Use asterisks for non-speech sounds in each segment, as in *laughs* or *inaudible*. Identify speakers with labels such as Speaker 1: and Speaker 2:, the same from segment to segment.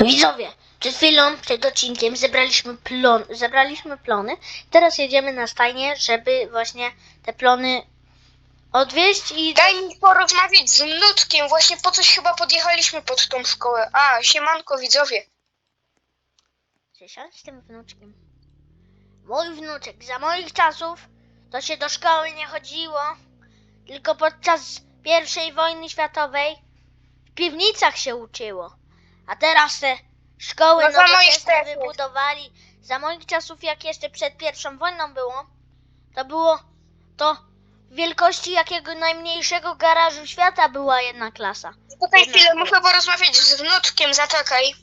Speaker 1: Widzowie, przed chwilą, przed odcinkiem zebraliśmy, plon, zebraliśmy plony. Teraz jedziemy na stajnię, żeby właśnie te plony odwieźć i...
Speaker 2: Daj mi porozmawiać z Nutkiem, właśnie po coś chyba podjechaliśmy pod tą szkołę. A, siemanko widzowie.
Speaker 1: Słyszałeś z tym wnuczkiem? Mój wnuczek, za moich czasów to się do szkoły nie chodziło, tylko podczas pierwszej wojny światowej w piwnicach się uczyło. A teraz te szkoły
Speaker 2: No za moich
Speaker 1: nowoczesne wybudowali. Za moich czasów, jak jeszcze przed pierwszą wojną było, to było to wielkości jakiego najmniejszego garażu świata była jedna klasa.
Speaker 2: Czekaj
Speaker 1: Jedna
Speaker 2: chwilę, muszę porozmawiać z Nutkiem, zaczekaj.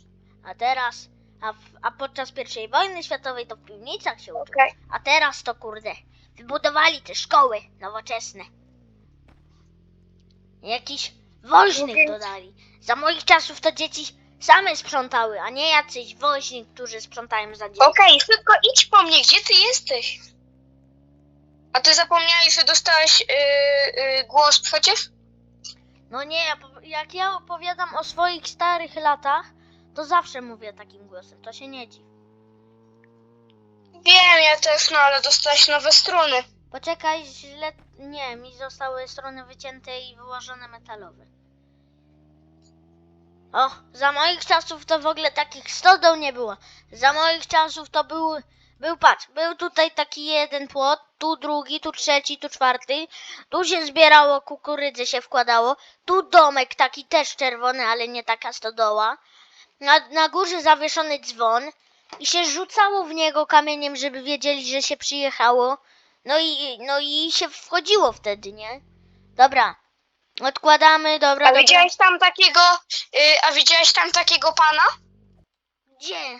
Speaker 1: A teraz, a, w, a podczas pierwszej wojny światowej to w piwnicach się uczyło.
Speaker 2: Okej.
Speaker 1: A teraz to kurde, wybudowali te szkoły nowoczesne. Jakiś woźnych dodali. Za moich czasów to dzieci same sprzątały, a nie jacyś woźni, którzy sprzątają za dzieci.
Speaker 2: Okej, szybko idź po mnie, gdzie ty jesteś? A ty zapomniałeś, że dostałeś yy, yy, głos przecież?
Speaker 1: No nie, ja po- jak ja opowiadam o swoich starych latach, to zawsze mówię takim głosem, to się nie dziw.
Speaker 2: Wiem, ja też, no ale dostałeś nowe struny.
Speaker 1: Poczekaj, źle... Nie, mi zostały strony wycięte i wyłożone metalowe. O, za moich czasów to w ogóle takich stodoł nie było. Za moich czasów to był, był patrz, był tutaj taki jeden płot, tu drugi, tu trzeci, tu czwarty. Tu się zbierało kukurydzę, się wkładało. Tu domek taki też czerwony, ale nie taka stodoła. Na, na górze zawieszony dzwon i się rzucało w niego kamieniem, żeby wiedzieli, że się przyjechało. No i, no i się wchodziło wtedy, nie? Dobra. Odkładamy, dobra,
Speaker 2: A
Speaker 1: dobra.
Speaker 2: widziałeś tam takiego, yy, a widziałeś tam takiego pana?
Speaker 1: Gdzie?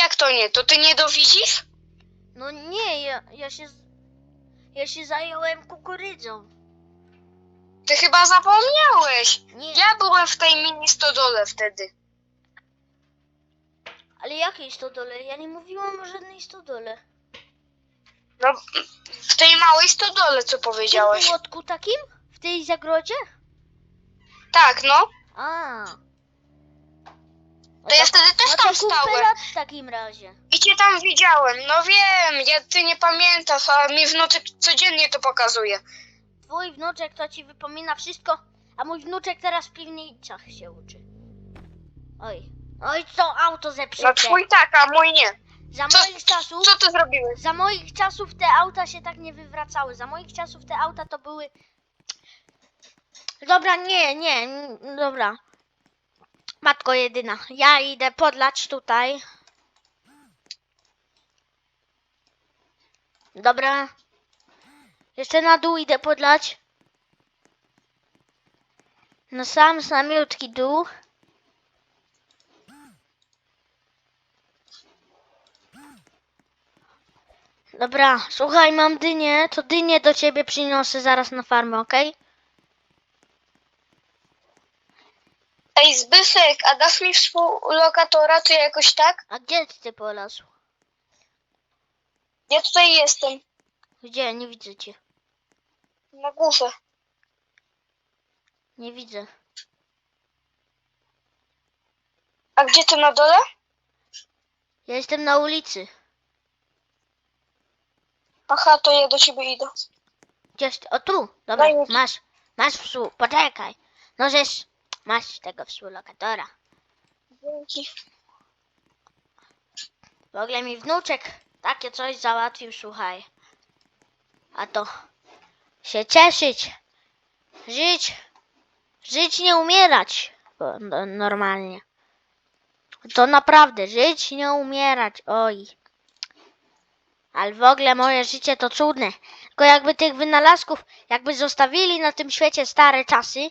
Speaker 2: Jak to nie? To ty nie dowidzisz?
Speaker 1: No nie, ja, ja się... z- Ja się zająłem kukurydzą.
Speaker 2: Ty chyba zapomniałeś.
Speaker 1: Nie,
Speaker 2: Ja byłem w tej mini stodole wtedy.
Speaker 1: ale jakiej stodole? Ja nie mówiłam o żadnej stodole.
Speaker 2: No, w tej małej stodole, co
Speaker 1: W
Speaker 2: powiedziałeś.
Speaker 1: tym płotku takim? W tej zagrodzie?
Speaker 2: Tak, no.
Speaker 1: A. No
Speaker 2: To ja wtedy też
Speaker 1: no
Speaker 2: tam
Speaker 1: to kupę
Speaker 2: stałem.
Speaker 1: lat w takim razie.
Speaker 2: I cię tam widziałem. No wiem, ja, ty nie pamiętasz, a mi wnuczek codziennie to pokazuje.
Speaker 1: Twój wnuczek to ci wypomina wszystko, a mój wnuczek teraz w piwnicach się uczy. Oj. Oj, co auto zepsute.
Speaker 2: No twój tak, a mój nie.
Speaker 1: Za
Speaker 2: Co,
Speaker 1: moich czasów...
Speaker 2: co ty zrobiłeś?
Speaker 1: Za moich czasów te auta się tak nie wywracały. Za moich czasów te auta to były. Dobra, nie, nie, n- dobra. Matko jedyna. Ja idę podlać tutaj. Dobra. Jeszcze na dół idę podlać. Na sam samiutki dół. Dobra, słuchaj, mam dynię, to dynię do ciebie przyniosę zaraz na farmę, okej?
Speaker 2: Ej, Zbyszek, a dasz mi współlokatora, czy jakoś tak?
Speaker 1: A gdzie ty polazł?
Speaker 2: Ja tutaj jestem,
Speaker 1: Gdzie? Nie widzę cię.
Speaker 2: na górze.
Speaker 1: Nie widzę.
Speaker 2: A gdzie ty na dole?
Speaker 1: Ja jestem na ulicy.
Speaker 2: Aha, to ja do ciebie idę.
Speaker 1: Gdzieś? O tu, dobra,
Speaker 2: Daj mi-
Speaker 1: masz, masz współ, poczekaj. No żeś, masz tego współlokatora.
Speaker 2: Dzięki.
Speaker 1: W ogóle mi wnuczek takie coś załatwił, słuchaj. A to się cieszyć, żyć, żyć nie umierać bo- no, normalnie. To naprawdę, żyć nie umierać, oj. Ale w ogóle moje życie to cudne. Tylko jakby tych wynalazków, jakby zostawili na tym świecie stare czasy,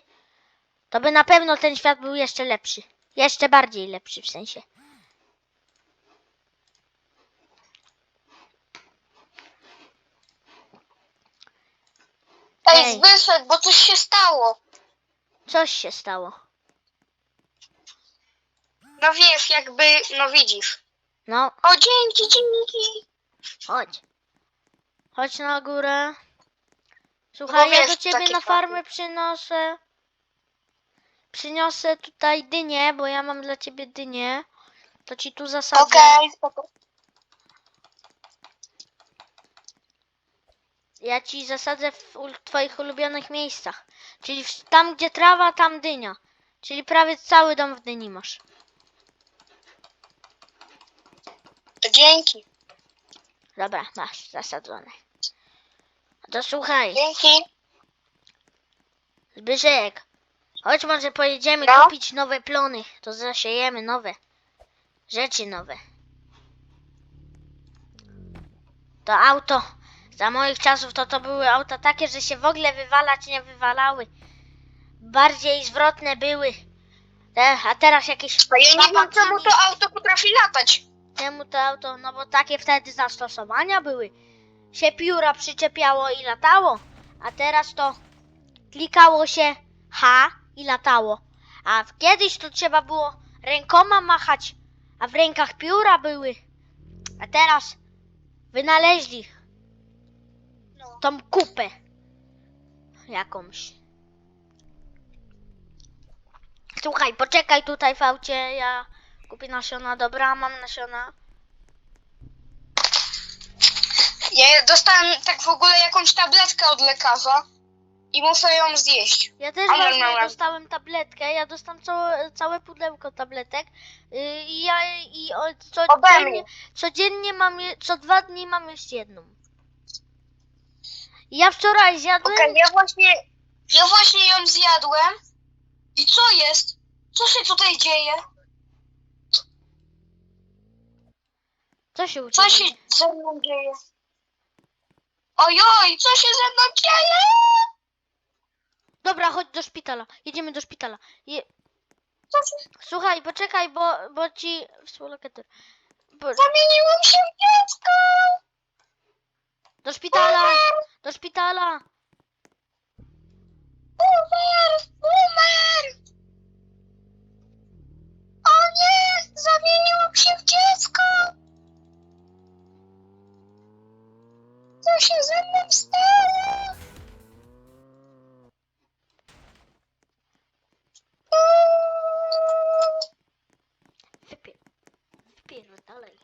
Speaker 1: to by na pewno ten świat był jeszcze lepszy. Jeszcze bardziej lepszy w sensie.
Speaker 2: Ej,
Speaker 1: Ej.
Speaker 2: Zbyszek, bo coś się stało.
Speaker 1: Coś się stało.
Speaker 2: No wiesz, jakby, no widzisz.
Speaker 1: No,
Speaker 2: O, dzięki, dzięki.
Speaker 1: Chodź. Chodź na górę. Słuchaj,
Speaker 2: Bo
Speaker 1: ja
Speaker 2: wiesz,
Speaker 1: do ciebie
Speaker 2: takie
Speaker 1: na farmę przynoszę. przyniosę tutaj dynię, bo ja mam dla ciebie dynię. To ci tu zasadzę.
Speaker 2: Okej, spoko.
Speaker 1: Ja ci zasadzę w ul- twoich ulubionych miejscach. Czyli w, tam, gdzie trawa, tam dynia. Czyli prawie cały dom w dyni masz.
Speaker 2: Dzięki.
Speaker 1: Dobra, masz zasadzone. To słuchaj,
Speaker 2: Dzięki.
Speaker 1: Zbyszek, chodź może pojedziemy
Speaker 2: No?
Speaker 1: kupić nowe plony. To zasiejemy nowe. Rzeczy nowe. To auto za moich czasów to to były auta takie, że się w ogóle wywalać nie wywalały. Bardziej zwrotne były. Te, a teraz jakieś
Speaker 2: A ja nie wiem, czemu to auto potrafi latać.
Speaker 1: Czemu to auto? No bo takie wtedy zastosowania były. Się pióra przyczepiało i latało. A teraz to klikało się H i latało. A kiedyś to trzeba było rękoma machać, a w rękach pióra były. A teraz wynaleźli
Speaker 2: No.
Speaker 1: tą kupę jakąś. Słuchaj, poczekaj tutaj w aucie, ja kupię nasiona. Dobra, mam nasiona.
Speaker 2: Ja dostałem tak w ogóle jakąś tabletkę od lekarza i muszę ją zjeść.
Speaker 1: Ja też
Speaker 2: Ale
Speaker 1: właśnie dostałem tabletkę, ja dostałem całe, całe pudełko tabletek yy, i ja i o,
Speaker 2: Ode
Speaker 1: codziennie,
Speaker 2: mnie.
Speaker 1: codziennie mam, je, co dwa dni mam jeść jedną. Ja wczoraj zjadłem,
Speaker 2: Okej, ja właśnie, ja właśnie ją zjadłem. I co jest? Co się tutaj dzieje?
Speaker 1: Co się u
Speaker 2: Co się ze mną dzieje? Ojoj, co się ze mną dzieje?
Speaker 1: Dobra, chodź do szpitala, jedziemy do szpitala. Je...
Speaker 2: Co się...
Speaker 1: Słuchaj, poczekaj, bo, bo ci... Współlokator. Bo...
Speaker 2: Zamieniłem się w dziecko!
Speaker 1: Do szpitala, do szpitala.
Speaker 2: Umer! Umer! O nie! Zamieniłem się w dziecko! Co się ze mną stało?
Speaker 1: Wypier... Wypierdalaj.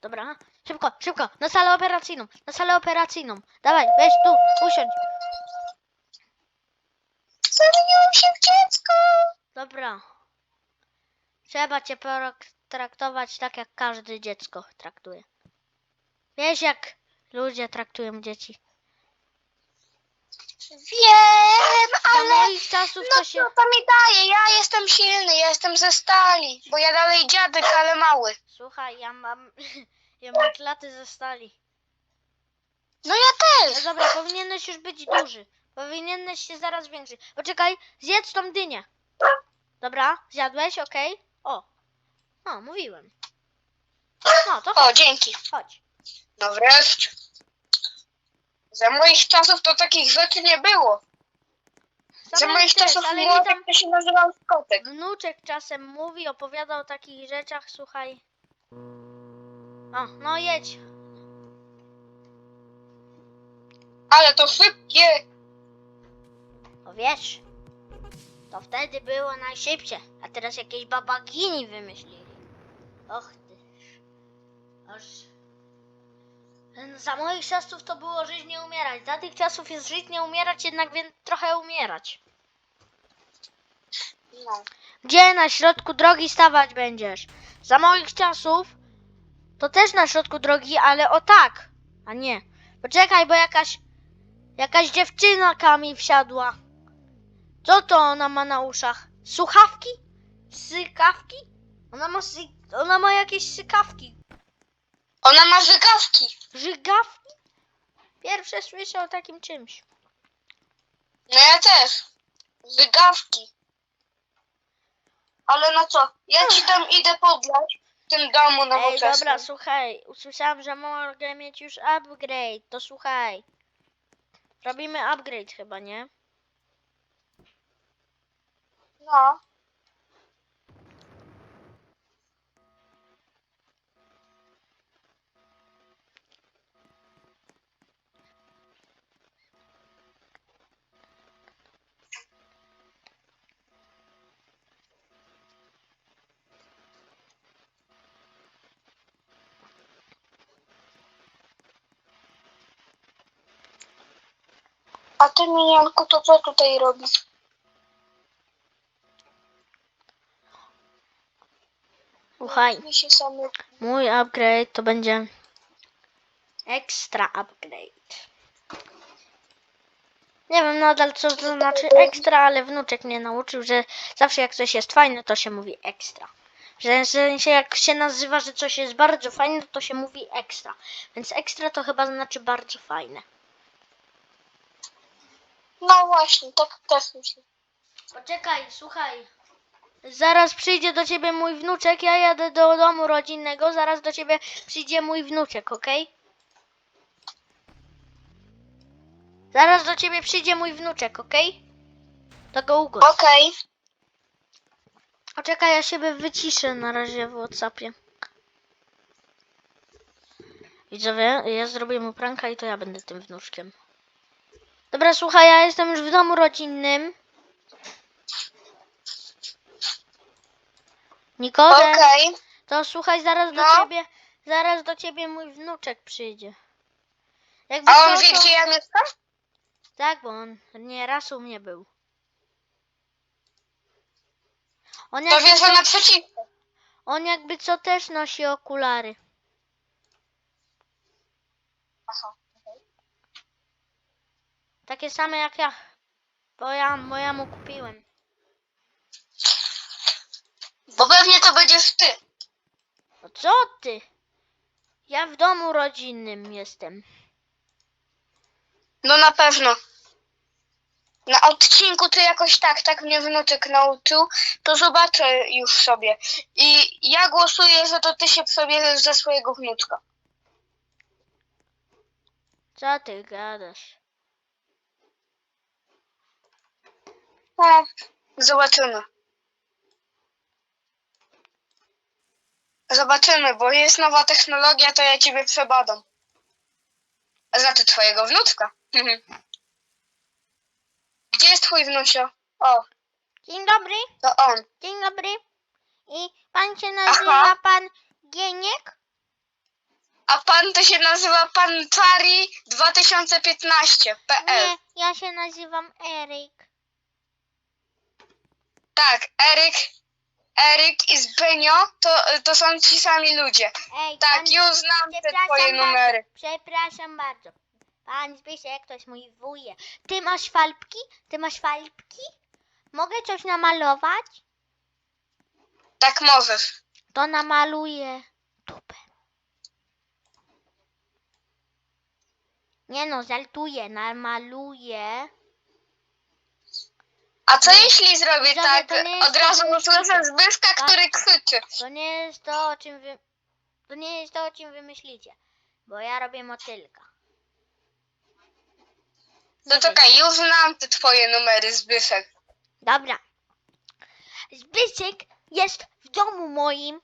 Speaker 1: Dobra, szybko, szybko, na salę operacyjną, na salę operacyjną. Dawaj, weź tu, usiądź.
Speaker 2: Zamieniłem się w dziecko!
Speaker 1: Dobra. Trzeba cię traktować tak, jak każde dziecko traktuje. Wiesz, jak ludzie traktują dzieci.
Speaker 2: Wiem,
Speaker 1: Za
Speaker 2: ale...
Speaker 1: moich czasów
Speaker 2: No
Speaker 1: to się...
Speaker 2: co to mi daje? Ja jestem silny, ja jestem ze stali. Bo ja dalej dziadek, ale mały.
Speaker 1: Słuchaj, ja mam... *laughs* Ja mam klaty ze stali.
Speaker 2: No ja
Speaker 1: No
Speaker 2: też.
Speaker 1: dobra, powinieneś już być duży. Powinieneś się zaraz zwiększyć. Poczekaj, zjedz tą dynię. Dobra, zjadłeś, okej? O. O, mówiłem. No, to
Speaker 2: O,
Speaker 1: chodź,
Speaker 2: dzięki.
Speaker 1: chodź.
Speaker 2: No wreszcie. Za moich czasów to takich rzeczy nie było. Za moich
Speaker 1: też,
Speaker 2: czasów
Speaker 1: ale mi
Speaker 2: młodek
Speaker 1: tam
Speaker 2: to się nazywał skotek.
Speaker 1: wnuczek czasem mówi, opowiada o takich rzeczach, słuchaj. O, no jedź.
Speaker 2: Ale to szybkie.
Speaker 1: O wiesz, to wtedy było najszybciej, a teraz jakieś babagini wymyślili. Och ty. Aż... Za moich czasów to było żyć nie umierać. Za tych czasów jest żyć nie umierać, jednak więc trochę umierać.
Speaker 2: No.
Speaker 1: Gdzie na środku drogi stawać będziesz? Za moich czasów to też na środku drogi, ale o tak, a nie. Poczekaj, bo jakaś jakaś dziewczyna mi wsiadła. Co to ona ma na uszach? Słuchawki? Sykawki? Ona ma, sy... ona ma jakieś sykawki.
Speaker 2: Ona ma żygawki.
Speaker 1: Żygawki? Pierwsze słyszę o takim czymś.
Speaker 2: No ja też. Żygawki. Ale no co? Ja ci tam idę podlać w tym domu
Speaker 1: Ej,
Speaker 2: nowoczesnym.
Speaker 1: dobra, słuchaj. Usłyszałam, że mogę mieć już upgrade. To słuchaj. Robimy upgrade chyba, nie?
Speaker 2: No. A ty, Minianku, to co tutaj robisz?
Speaker 1: Słuchaj,
Speaker 2: Mi się same...
Speaker 1: mój upgrade to będzie extra upgrade. Nie wiem nadal co to znaczy ekstra, ale wnuczek mnie nauczył, że zawsze jak coś jest fajne, to się mówi ekstra. Że w sensie jak się nazywa, że coś jest bardzo fajne, to się mówi ekstra. Więc ekstra to chyba znaczy bardzo fajne.
Speaker 2: No właśnie, tak też myślę.
Speaker 1: Poczekaj, słuchaj. Zaraz przyjdzie do ciebie mój wnuczek, ja jadę do domu rodzinnego, zaraz do ciebie przyjdzie mój wnuczek, okej? Zaraz do ciebie przyjdzie mój wnuczek, okej? To go ugość.
Speaker 2: Okej.
Speaker 1: Poczekaj, ja siebie wyciszę na razie w Whatsappie. Widzowie, ja zrobię mu pranka i to ja będę tym wnuczkiem. Dobra, słuchaj, ja jestem już w domu rodzinnym. Nikodem,
Speaker 2: Okej.
Speaker 1: to słuchaj, zaraz do
Speaker 2: No.
Speaker 1: ciebie, zaraz do ciebie mój wnuczek przyjdzie. Jakby
Speaker 2: A on
Speaker 1: co,
Speaker 2: wie,
Speaker 1: to-
Speaker 2: gdzie ja mieszkam?
Speaker 1: Tak, bo on nie raz u mnie był. On
Speaker 2: To
Speaker 1: jakby, co,
Speaker 2: naprzeciwko.
Speaker 1: on jakby co też nosi okulary.
Speaker 2: Aha.
Speaker 1: Takie same jak ja. Bo ja, bo ja mu kupiłem.
Speaker 2: Bo pewnie to będziesz ty.
Speaker 1: No co ty? Ja w domu rodzinnym jestem.
Speaker 2: No na pewno. Na odcinku ty jakoś tak, tak mnie wnuczek nauczył, to zobaczę już sobie. I ja głosuję, że to ty się przebierzesz ze swojego wnuczka.
Speaker 1: Co ty gadasz?
Speaker 2: No, zobaczymy. Zobaczymy, bo jest nowa technologia, to ja ciebie przebadam. Znaczy twojego wnuczka. Gdzie jest twój wnusio? O,
Speaker 1: Dzień dobry,
Speaker 2: to on.
Speaker 1: dzień dobry. I pan się nazywa
Speaker 2: Aha.
Speaker 1: pan Gieniek?
Speaker 2: A pan to się nazywa pan Tari 2015.pl.
Speaker 1: Nie, ja się nazywam Eryk.
Speaker 2: Tak, Eryk, Eryk i Zbenio to, to są ci sami ludzie.
Speaker 1: Ej,
Speaker 2: Tak,
Speaker 1: pan,
Speaker 2: już znam te
Speaker 1: przepraszam
Speaker 2: twoje
Speaker 1: bardzo,
Speaker 2: numery.
Speaker 1: Przepraszam bardzo. Pan Zbyszek to jest mój wujek. Ty masz falbki? Ty masz falbki? Mogę coś namalować?
Speaker 2: Tak możesz.
Speaker 1: To namaluję dupę. Nie no, żartuję, namaluję.
Speaker 2: A co jeśli zrobię tak?
Speaker 1: to nie jest
Speaker 2: Od razu usłyszę. Zbyszka,
Speaker 1: Tak.
Speaker 2: który krzyczy.
Speaker 1: To nie jest to, o czym wy... To nie jest to, o czym wy myślicie. Bo ja robię motylka.
Speaker 2: No
Speaker 1: Nie
Speaker 2: czekaj, już znam te twoje numery, Zbyszek.
Speaker 1: Dobra. Zbyszek jest w domu moim,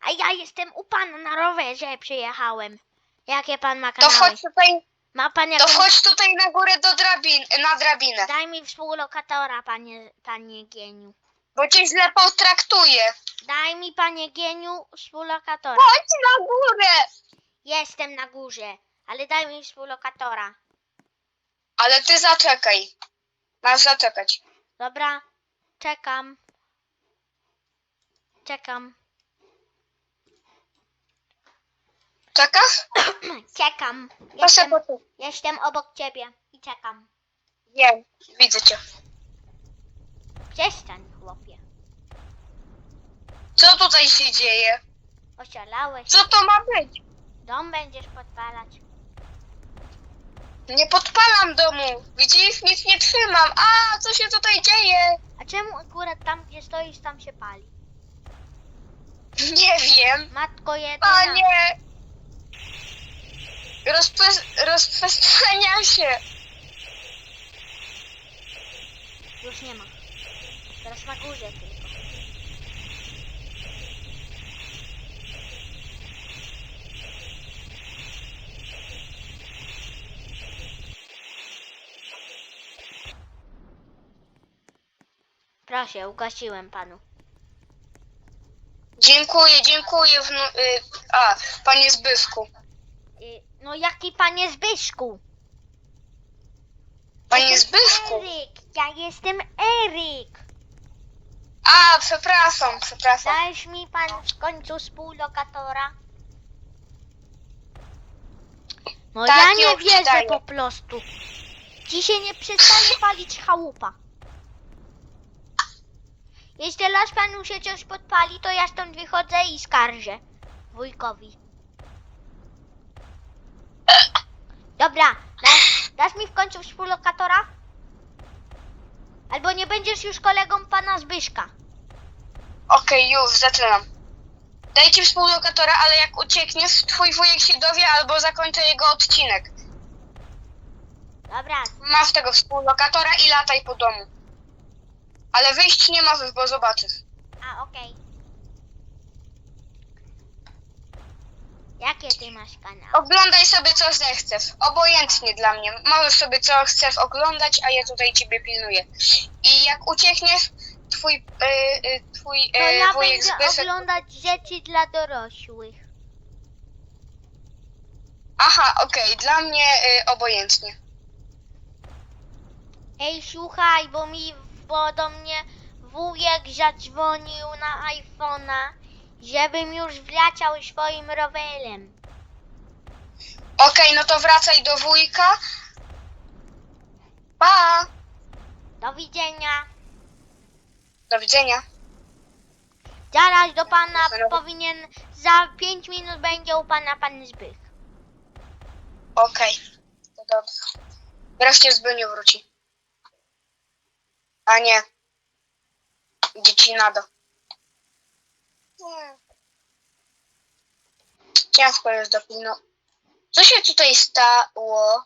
Speaker 1: a ja jestem u pana na rowerze przyjechałem. Jakie pan ma
Speaker 2: To
Speaker 1: kanały?
Speaker 2: wchodź tutaj,
Speaker 1: Ma pan
Speaker 2: to
Speaker 1: jakąś...
Speaker 2: wchodź tutaj na górę do drabin, na drabinę.
Speaker 1: Daj mi współlokatora, panie, panie Gieniu.
Speaker 2: Bo cię źle potraktuję.
Speaker 1: Daj mi, panie Gieniu, współlokatora.
Speaker 2: Chodź na górę!
Speaker 1: Jestem na górze, ale daj mi współlokatora.
Speaker 2: Ale ty zaczekaj. Masz zaczekać.
Speaker 1: Dobra, czekam. Czekam.
Speaker 2: Czekasz?
Speaker 1: Czekam.
Speaker 2: Proszę
Speaker 1: Jestem,
Speaker 2: poczekać.
Speaker 1: jestem obok ciebie i czekam.
Speaker 2: Wiem, widzę cię.
Speaker 1: Przestań, chłopie.
Speaker 2: Co tutaj się dzieje?
Speaker 1: Oszalałeś.
Speaker 2: Co to ma być?
Speaker 1: Dom będziesz podpalać.
Speaker 2: Nie podpalam domu. Widzisz, nic nie trzymam. A, co się tutaj dzieje?
Speaker 1: A czemu akurat tam, gdzie stoisz, tam się pali?
Speaker 2: Nie wiem.
Speaker 1: Matko jedyna.
Speaker 2: Panie! Rozpre- rozprzestrzenia się.
Speaker 1: Już nie ma. Teraz na górze tylko. Proszę, ugasiłem panu.
Speaker 2: Dziękuję, dziękuję. Wnu- y- a, panie Zbyszku.
Speaker 1: No jaki panie Zbyszku?
Speaker 2: Panie
Speaker 1: jestem
Speaker 2: Zbyszku.
Speaker 1: Eryk, ja jestem Eryk.
Speaker 2: A, przepraszam, przepraszam.
Speaker 1: Dajesz mi pan w końcu współlokatora? No
Speaker 2: Tak,
Speaker 1: ja nie
Speaker 2: już ci
Speaker 1: wierzę
Speaker 2: daję.
Speaker 1: po prostu. Dzisiaj nie przestaje *laughs* palić chałupa. Jeśli las panu się coś podpali, to ja stąd wychodzę i skarżę wujkowi. Dobra, dasz, dasz mi w końcu współlokatora? Albo nie będziesz już kolegą pana Zbyszka.
Speaker 2: Okej, już, zaczynam. Daj ci współlokatora, ale jak uciekniesz, twój wujek się dowie albo zakończę jego odcinek.
Speaker 1: Dobra,
Speaker 2: Masz tego współlokatora i lataj po domu. Ale wyjść nie możesz, bo zobaczysz.
Speaker 1: A, okej. Jakie ty masz kanały?
Speaker 2: Oglądaj sobie co zechcesz. Obojętnie dla mnie. Możesz sobie co chcesz oglądać, a ja tutaj ciebie pilnuję. I jak uciekniesz, twój, y, y, twój
Speaker 1: To
Speaker 2: y,
Speaker 1: ja
Speaker 2: wujek
Speaker 1: będę
Speaker 2: Zbyszek...
Speaker 1: oglądać rzeczy dla dorosłych.
Speaker 2: Aha, okej, dla mnie y, obojętnie.
Speaker 1: Ej, słuchaj, bo mi, bo do mnie wujek zadzwonił na iPhone'a, żebym już wleciał swoim rowerem.
Speaker 2: Okej, no to wracaj do wujka. Pa!
Speaker 1: Do widzenia.
Speaker 2: Do widzenia.
Speaker 1: Zaraz do pana
Speaker 2: Zaraz.
Speaker 1: powinien, za 5 minut będzie u pana pan Zbych.
Speaker 2: Okej, to dobrze. Wreszcie Zbyniu wróci. A nie. Dzieci nado. Nie. Jest dopilno. Co się tutaj stało?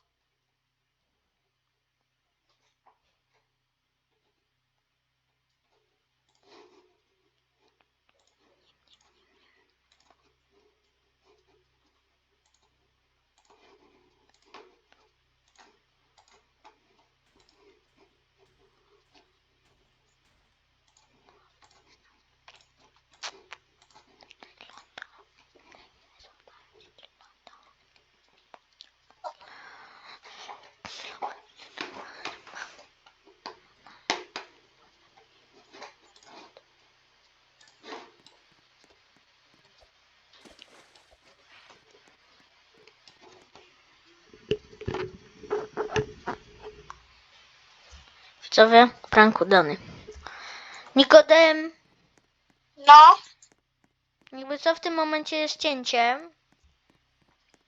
Speaker 1: Co wie? Prank udany. Nikodem,
Speaker 2: No,
Speaker 1: jakby co w tym momencie jest cięcie.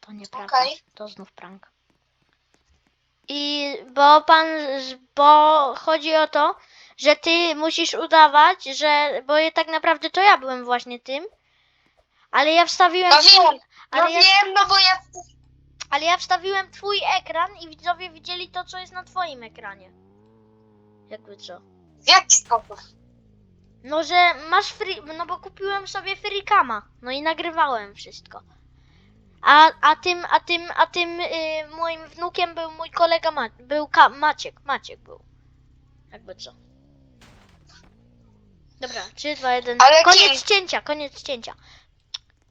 Speaker 1: To nieprawda.
Speaker 2: Okej.
Speaker 1: To znów prank. I bo pan, bo chodzi o to, że ty musisz udawać, że, bo je- tak naprawdę to ja byłem właśnie tym, ale ja wstawiłem
Speaker 2: no
Speaker 1: twój,
Speaker 2: wiem, no
Speaker 1: ale ja,
Speaker 2: wiem, no bo ja...
Speaker 1: ale ja wstawiłem twój ekran i widzowie widzieli to, co jest na twoim ekranie. Jakby co.
Speaker 2: W jaki sposób?
Speaker 1: No, że masz free, no bo kupiłem sobie freecama, no i nagrywałem wszystko. A, a tym, a tym, a tym y, moim wnukiem był mój kolega Ma, był Ka, Maciek, Maciek był. Jakby co. Dobra, 3, 2, 1.
Speaker 2: Ale
Speaker 1: Koniec
Speaker 2: kim?
Speaker 1: cięcia, koniec cięcia.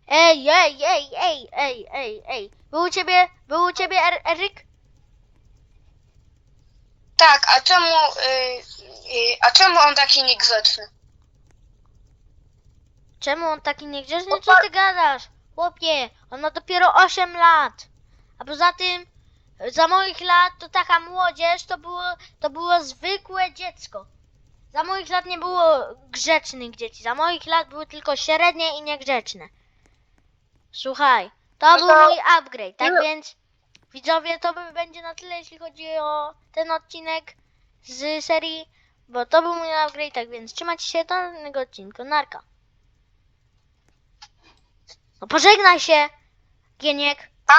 Speaker 1: Ej, ej, ej, ej, ej, ej, ej. Był u ciebie, był u ciebie er, Eryk?
Speaker 2: Tak, a czemu... Y, y, a czemu on taki niegrzeczny?
Speaker 1: Czemu on taki niegrzeczny? Co ty gadasz? Chłopie, on ma dopiero 8 lat. A poza tym, za moich lat to taka młodzież to było, to było zwykłe dziecko. Za moich lat nie było grzecznych dzieci. Za moich lat były tylko średnie i niegrzeczne. Słuchaj, to
Speaker 2: No
Speaker 1: był mój upgrade, tak
Speaker 2: no-
Speaker 1: więc widzowie to by będzie na tyle, jeśli chodzi o ten odcinek z serii, bo to był mój upgrade, tak więc trzymajcie się do następnego odcinku. Narka. No pożegnaj się, Gieniek.
Speaker 2: A,